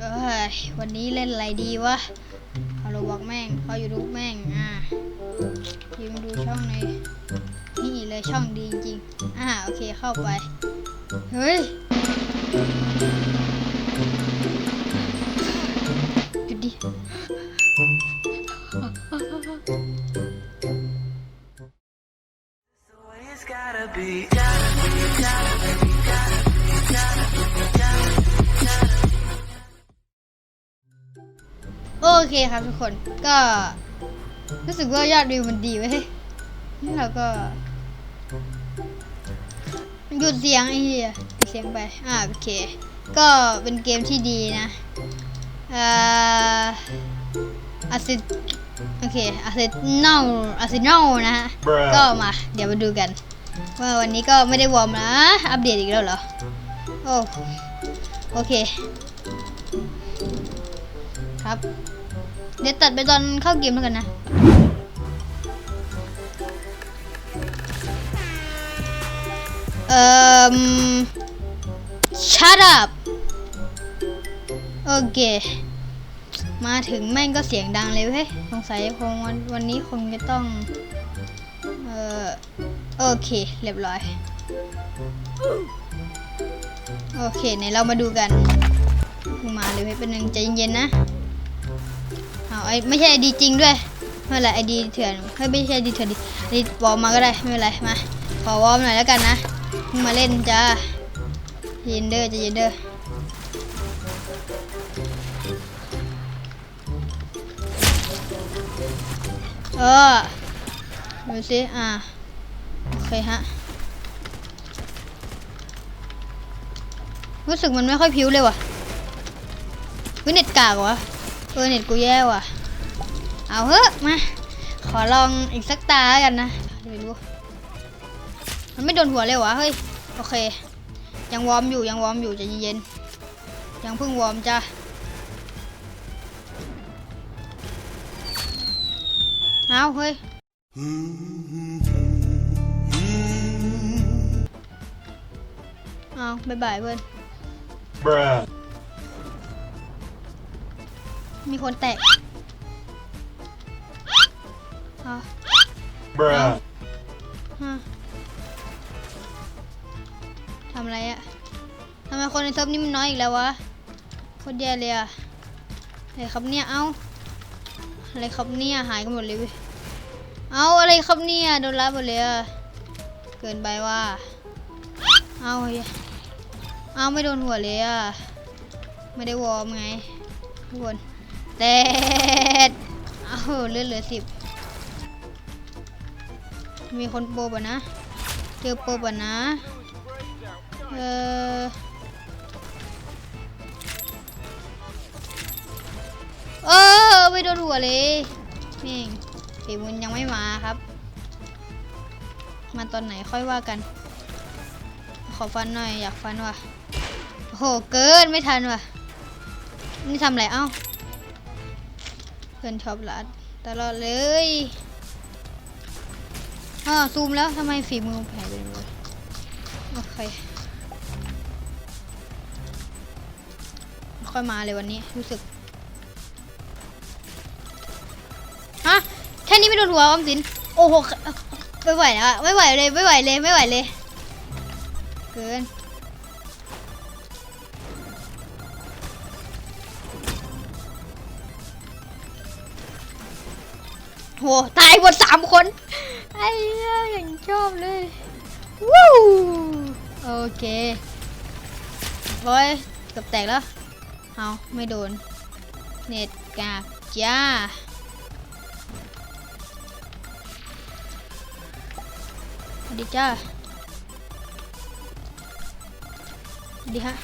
เอ้ยวันนี้เล่นอะไรดีวะเอาราบอกแม่งเขาอยู่ทุกแม่งอ่ายืมดูช่องในนี่เลยช่องดีจริงๆอ่าโอเคเข้าไป เฮ้ย โอเคครับทุกคนก็ รู้สึกว่ายอดวิวมันดีไว้ยนี่เราก็หยุดเสียงไอ้เหี้ยปิดเสียงไปอ่าโอเค ก็เป็นเกมที่ดีนะอ่าอาซิโอเคอาซินอลอาซินอลนะฮะ Bruh ก็มาเดี๋ยวมาดูกัน ว่าวันนี้ก็ไม่ได้วอร์มนะ อัปเดตอีกแล้วเหรอ โอ้โอเค ครับ เดี๋ยวตัดไปตอนเข้าเกมแล้วกันนะ เอ่อ shut up โอเค มาถึงแม่งก็เสียงดังเลยเว้ยสงสัยคงวันวันนี้คงจะต้อง เอ่อ โอเค เรียบร้อย โอเคไหนเรามาดูกัน มาเลยเว้ยเป็นหนึ่งใจเย็นๆนะ ไอ้ไม่ใช่ไอดีจริงด้วยไม่เป็นไรไอดีเถื่อนเฮ้ยไม่ใช่ไอดีเถื่อนดิไอดีวอร์มมาก็ได้ไม่เป็นไรมาขอวอร์มหน่อยแล้วกันนะมาเล่นจ้าเย็นเด้อใจเย็นเด้อเออดูสิอ่าโอเคฮะรู้สึกมันไม่ค่อยพิ้วเลยว่ะวิเน็ตกากวะเออเน็ตกูแย่ว่ะ เอาเฮ้อะมา ขอลองอีกสักตาแล้วกันนะไม่รู้มันไม่โดนหัวเลยวะเฮ้ยโอเค ยังวอร์มอยู่ยังวอร์มอยู่ใจเย็นๆยังเพิ่งวอร์มจ้ะเอาเฮ้ยเอาบายบายเพื่อน Bruh. มีคนแตก เอา Bruh. ฮะทำอะไรอะทำไมคนในเซิร์ฟนี่มันน้อยอีกแล้ววะโคตรแย่เลยอะอะไรครับเนี่ย เอาอะไรครับเนี่ย หายกันหมดเลยเว้ยเอาอะไรครับเนี่ย โดนรับหมดเลยอะเกินไปว่า เอาเฮ้ยเอาไม่โดนหัวเลยอะไม่ได้วอร์มไงทุกคนแต่เอาเลือดเหลือสิบ มีคนโปรป่ะนะ เจอโปรป่ะนะเออเออไม่โดนหัวเลยนี่ฝีมือยังไม่มาครับ มาตอนไหนค่อยว่ากัน ขอฟันหน่อยอยากฟันว่ะโอ้โหเกินไม่ทันว่ะ นี่ทำอะไรเอ้าเพื่อนชอบลัดตลอดเลย อ่าซูมแล้วทำไมฝีมือแผลเป็นเลยโอเคไม่ค่อยมาเลยวันนี้รู้สึกฮะแค่นี้ไม่โดนหัวออมสินโอ้โหไม่ไหวแล้วไม่ไหวเลยไม่ไหวเลยไม่ไหวเลยเกินโหตายหมดสามคน ไอ้เหี้ยอย่างชอบเลยวู้โอเคโอ้ยกือบแตกแล้วเอาไม่โดน เน็ตกาจ้าสวัสดีจ้าสวัสดีฮะ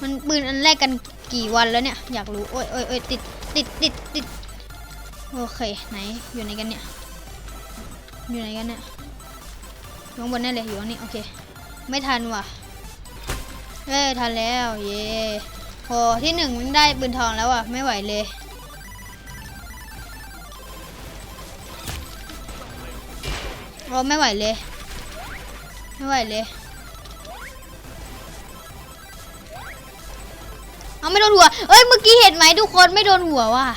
มันปืนอันแรกกันกี่วันแล้วเนี่ย อยากรู้ โอ้ยโอ้ยโอ้ยติด ติด ติด ติด โอเค ไหน อยู่ไหนกันเนี่ย อยู่ไหนกันเนี่ยอยู่ข้างบนแน่นเลยอยู่ตรงนี้โอเค ไม่ทันว่ะเอ้ยทันแล้วเย่โหที่หนึ่งมันได้ปืนทองแล้วอะไม่ไหวเลยโอ้ไม่ไหวเลย ไม่ไหวเลยเอาไม่โดนหัว เอ้ยเมื่อกี้เห็นไหมทุกคนไม่โดนหัวว่ะ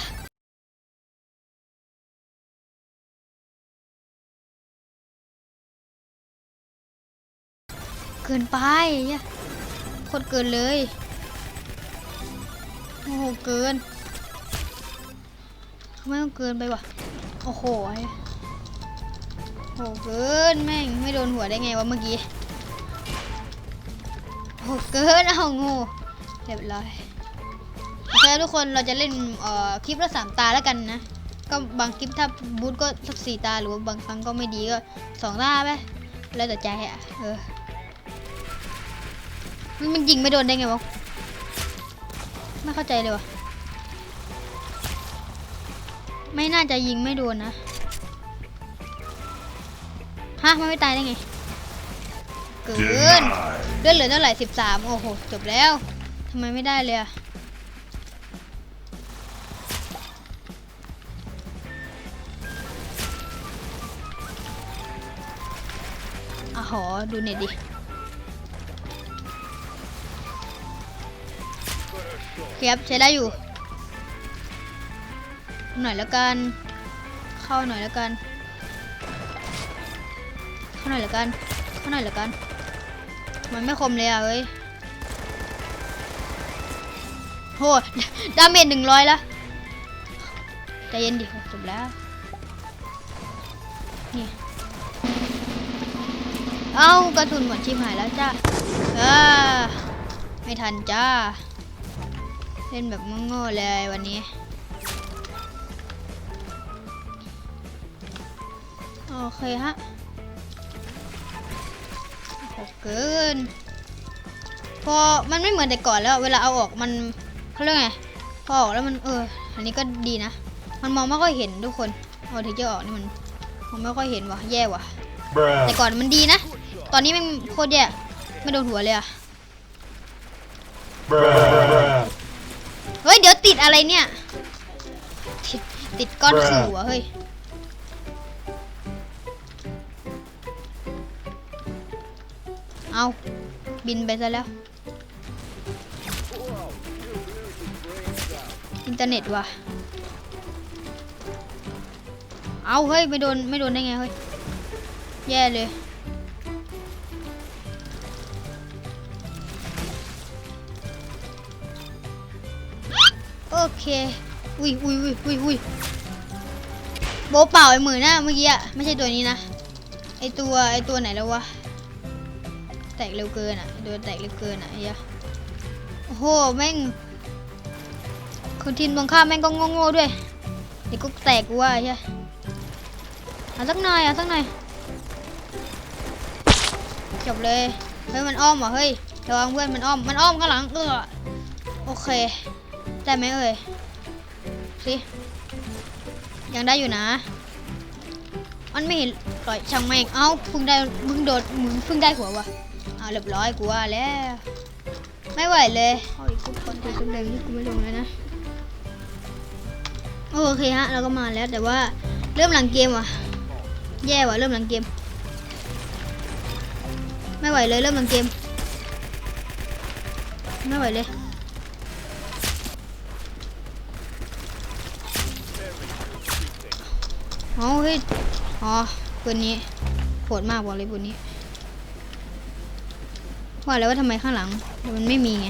เกินไปโคตรเกินเลย โอ้โห เกินทำไมต้องเกินไปวะโอ้โหโอ้โหเกินแม่งไม่โดนหัวได้ไงวะเมื่อกี้ โอ้โหเกินเอางูเรียบร้อยโอเคทุกคนเราจะเล่นเอ่อคลิปละสามตาแล้วกันนะ ก็บางคลิปถ้าบูทก็สักสี่ตาหรือว่าบางครั้งก็ไม่ดีก็สองตาไปแล้วแต่ใจอะเออ มันยิงไม่โดนได้ไงวะ ไม่เข้าใจเลยวะไม่น่าจะยิงไม่โดนนะ ฮะ มันไม่ตายได้ไง เกินเลือดเหลือเท่าไหร่สิบสามโอ้โห จบแล้ว ทำไมไม่ได้เลยอะอะหอดูเน็ตดิ ครับใช้ได้อยู่ หน่อยแล้วกัน เข้าหน่อยแล้วกัน เข้าหน่อยแล้วกัน เข้าหน่อยแล้วกัน มันไม่คมเลยอะเอ้ยโหดาเมจหนึ่งร้อยล้วใจเย็นดิจบแล้ว นี่ เอากระสุนหมดชิบหายแล้วจ้าอ่าไม่ทันจ้า เล่นแบบโง่ๆเลยวันนี้ โอเคฮะโหเกิน พอมันไม่เหมือนแต่ก่อนแล้ว เวลาเอาออกมันเขาเรียกไง พอออกแล้วมันเออ อันนี้ก็ดีนะ มันมองไม่ค่อยเห็นทุกคนเอาถึงจะออกนี่มันมองไม่ค่อยเห็นว่ะ แย่ว่ะ Bruh. แต่ก่อนมันดีนะ ตอนนี้มันโคตรแย่ ไม่โดนหัวเลยอะ Bruh. เฮ้ยเดี๋ยวติดอะไรเนี่ยติดติดก้อนขู่อะเฮ้ยเอาบินไปซะแล้ว อินเทอร์เน็ตว่ะ เอาเฮ้ยไม่โดนไม่โดนได้ไงเฮ้ย แย่เลย เค อุ้ยอุ้ยอุ้ยอุ้ยอุ้ยโบเปล่าไอ้มือนะเมื่อกี้อะไม่ใช่ตัวนี้นะ ไอตัวไอตัวไหนแล้ววะ แตกเร็วเกินอะโดนแตกเร็วเกินอะไอ้เหี้ยโอ้โหแม่งคนทีมตรงข้าแม่งก็โง่ๆด้วย เดี๋ยวก็แตกกูว่าไอ้เหี้ยเอาสักหน่อยเอาสักหน่อยจบเลยเฮ้ยมันอ้อมเหรอเฮ้ยระวังเพื่อนมันอ้อมมันอ้อมข้างหลังเออโอเค ได้ไหมเอ่ยสิยังได้อยู่นะ มันไม่เห็นปล่อยช่างแม่งเอ้าเพิ่งได้มึงโดดมึงเพิ่งได้หัววะเอาเรียบร้อยกูว่าแล้วไม่ไหวเลยเอาอีกคนคนตัวเต็มที่กูไม่ลงเลยนะโอเคฮะเราก็มาแล้วแต่ว่าเริ่มหลังเกมว่ะ แย่ว่ะเริ่มหลังเกม ไม่ไหวเลยเริ่มหลังเกม ไม่ไหวเลย อ๋อเฮ้ยอ๋อปืนนี้โหดมากบอกเลยปืนนี้ ว่าแล้วว่าทำไมข้างหลัง มันไม่มีไง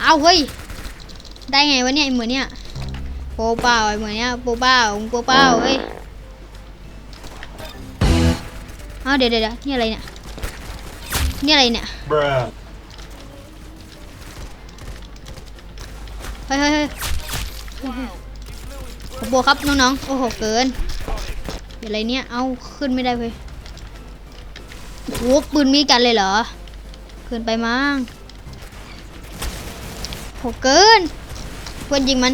เอาเฮ้ย ได้ไงวะเนี่ยเหมือนเนี่ยโปเปล่าไอ้เหมือนเนี่ยโปเปล่ามึงโปเปล่าเฮ้ยเอาเดี๋ยวเดี๋ยวดะนี่อะไรเนี่ย นี่อะไรเนี่ยเฮ้ยเฮ้ยเฮ้ย เฮ้ยเฮ้ยขอโบครับน้องๆ โอ้โหเกินเดี๋ยวอะไรเนี่ย เอาขึ้นไม่ได้เลยโอ้โหปืนมีกันเลยเหรอ เกินไปมั้งโหเกินควรยิงมัน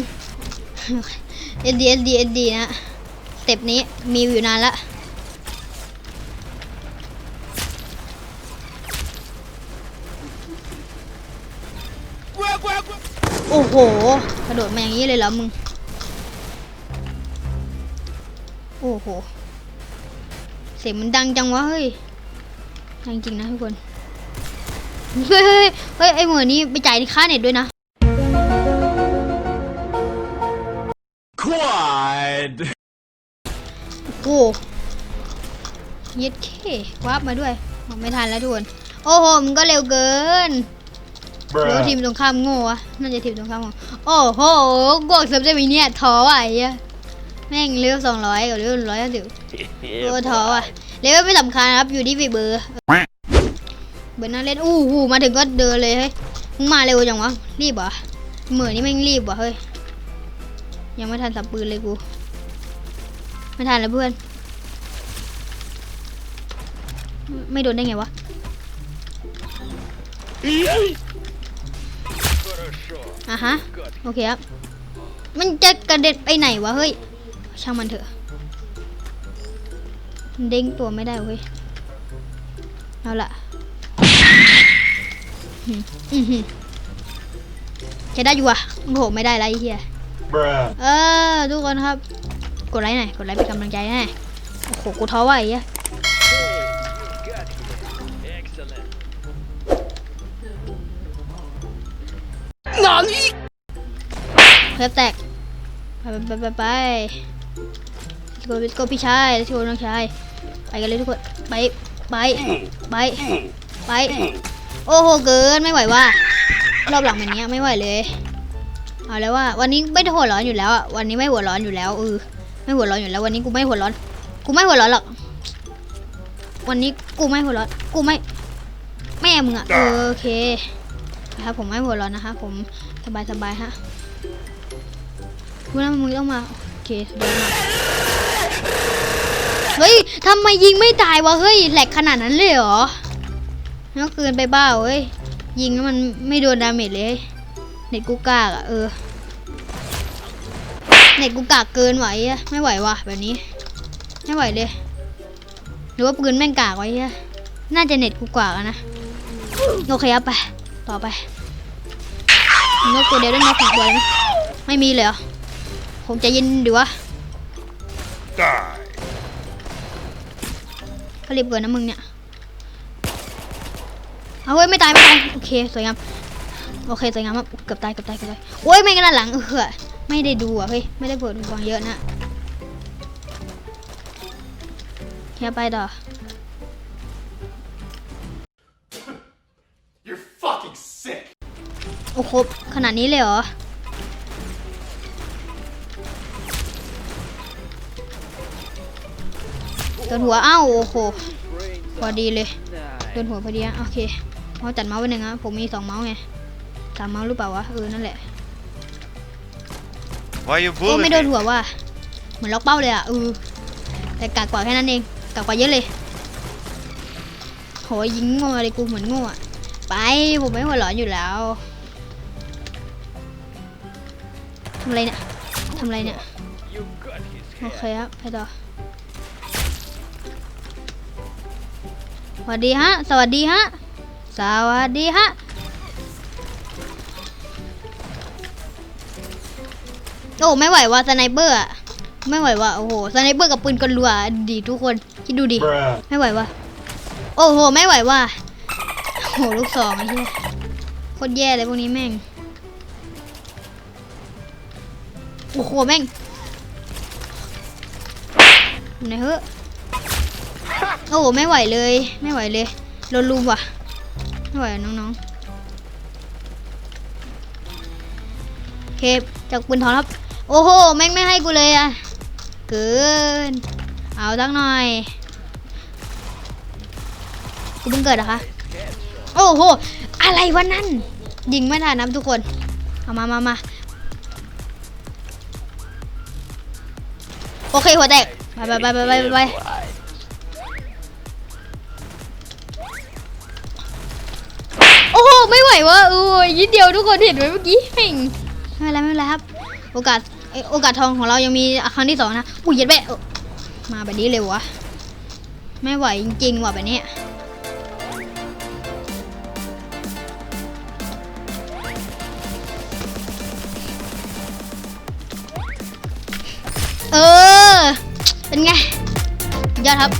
เอ็ดดีเอ็ดดีเอ็ดดีนะสเต็ปนี้มีอยู่นานละโอ้โห กระโดดมาอย่างนี้เลยเหรอมึง โอ้โห เสียงมันดังจังวะเฮ้ย ดังจริงนะทุกคน เฮ้ยเฮ้ยเฮ้ยไอเหมือนี่ไปจ่ายค่าเน็ตด้วยนะ Quad. กูเย็ดเควับมาด้วยบอกไม่ทันแล้วทุกคน โอ้โหมันก็เร็วเกินหรือว่าที Bruh. มตรงข้ามโง่อะน่าจะทีมตรงข้ามโง่โอ้โหกวกเซิร์ฟได้ไหมเนี่ยท้อว่ะไอ้เหี้ย แม่งเลือกสองร้อยกับเลือกร้อยห้าสิบโอ้ท้อว่ะเลเวลไม่สำคัญนะครับอยู่ที่ฝีเบอร์เบอร์น่าเล่นอู้หูมาถึงก็เดินเลยเฮ้ยมึงมาเร็วจังวะรีบเหรอเหมือนนี่แม่งรีบว่ะเฮ้ยยังไม่ทันสับปืนเลยกูไม่ทันแล้วเพื่อน ไม่โดนได้ไงวะอะฮะ โอเคครับ มันจะกระเด็นไปไหนวะเฮ้ย ช่างมันเถอะมันเด้งตัวไม่ได้เว้ย เอาละอืมอือหือจะได้อยู่อะโอ้โหไม่ได้แล้วไอ้เหี้ย Bruh. เออทุกคนครับ กดไลค์หน่อย กดไลค์เป็นกำลังใจให้โอ้โห กูท้อว่ะไอ้เหี้ยเพิ่มแตก ไปไปไปไป ไปโกโกพี่ชายโชว์น้องชาย ไปกันเลยทุกคน ไป ไป ไป ไป โอ้โห เกิน ไม่ไหวว่ะ รอบหลังแบบนี้ไม่ไหวเลย เอาแล้วว่า วันนี้ไม่หัวร้อนอยู่แล้วอะวันนี้ไม่หัวร้อนอยู่แล้วเออไม่หัวร้อนอยู่แล้ว วันนี้กูไม่หัวร้อน กูไม่หัวร้อนหรอก วันนี้กูไม่หัวร้อน กูไม่ แม่มึงอะเออโอเคนะครับผมไม่หัวร้อนนะคะ ผมสบายสบายฮะกูน่ามึงต้องมาโอเคเดินมาก เฮ้ยทำไมยิงไม่ตายวะเฮ้ยแหลกขนาดนั้นเลยเหรอน่าเกินไปบ้าเว้ยยิงแล้วมันไม่โดนดาเมจเลยเน็ตกูกากอะเออเน็ตกูกากเกินไหวอะไม่ไหววะแบบนี้ ไม่ไหวเลยหรือว่าปืนแม่งกากไว้อะน่าจะเน็ตกูกากอะนะโอเคครับไปต่อไปนกตัวเดียวได้นกสองตัวเลยไหมไม่มีเลยเหรอผมจะย็นดีวะ Die. ก็รีบเกินนะมึงเนี่ยเอาเว้ยไม่ตายไม่ตายโอเคสวยงามโอเคสวยงามมากเกือบตายเกือบตายเกือบตายโอ้ยไม่กันด้านหลังเออไม่ได้ดูอะเฮ้ยไม่ได้เปิดดูฟังเยอะนะเฮียไปต่อ You're fucking sick. โอ้โหขนาดนี้เลยเหรอ โดนหัวอ้าวโอ้โหพอดีเลยโดนหัวพอดีอะโอเคเมาส์จัดเมาส์ไว้หนึ่งอะผมมีสองเมาส์ไงสามเมาส์หรือเปล่าวะเออนั่นแหละ Why you โอ้ bullying ไม่โดน me? หัวว่ะเหมือนล็อกเป้าเลยอะเออแต่กากกว่าแค่นั้นเองกากกว่าเยอะเลยโหยิงโง่เลยกูเหมือนโง่อะไปผมไม่หัวร้อนอยู่แล้วทำอะไรเนี่ยทำอะไรเนี่ย โอเคครับไปต่อ วัสดีฮะ สวัสดีฮะ สวัสดีฮะ โอ้ไม่ไหวว่ะสไนเปอร์อะไม่ไหวว่ะโอ้โหสไนเปอร์กับปืนกลรัวดีทุกคนคิดดูดิ Bruh. ไม่ไหวว่ะโอ้โห ไม่ไหวว่ะโอ้โหลูกสองไอ้เหี้ยโคตรแย่เลยพวกนี้แม่งโอ้โหแม่งไหนเฮ้อะ โอ้โหไม่ไหวเลย ไม่ไหวเลยโดนลุมว่ะ ไม่ไหวน้องๆโอเคจากปืนทองครับ โอ้โห แม่งไม่ให้กูเลยอะเกิน เอาสักหน่อยกูเพิ่งเกิดเหรอะคะ โอ้โห อะไรวะนั่น ยิงไม่ทันนะทุกคน เอามามามาโอเคหัวแตกไปไปไปไปไป ววะโอ้ยยิดเดียวทุกคนเห็นไหมเมื่อกี้แม่งไม่เป็นไรไม่เป็นไรครับ โอกาสโอกาสทองของเรายังมีครั้งที่สองนะอุ้ยเย็ดแม่มาแบบนี้เลยวะไม่ไหวจริงๆว่ะแบบนี้เออ เป็นไง ยอดครับ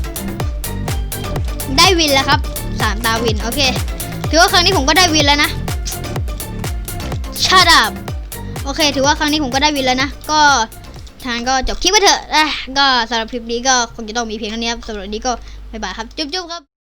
ได้วินแล้วครับ สามตาวิน โอเค ถือว่าครั้งนี้ผมก็ได้วินแล้วนะชาดับโอเค ถือว่าครั้งนี้ผมก็ได้วินแล้วนะ ก็ทางก็จบคลิปไปเถอะอะก็สำหรับคลิปนี้ก็คงจะต้องมีเพียงเท่านี้ครับสำหรับนนี้ก็บ๊ายบายครับ จุ๊บๆครับ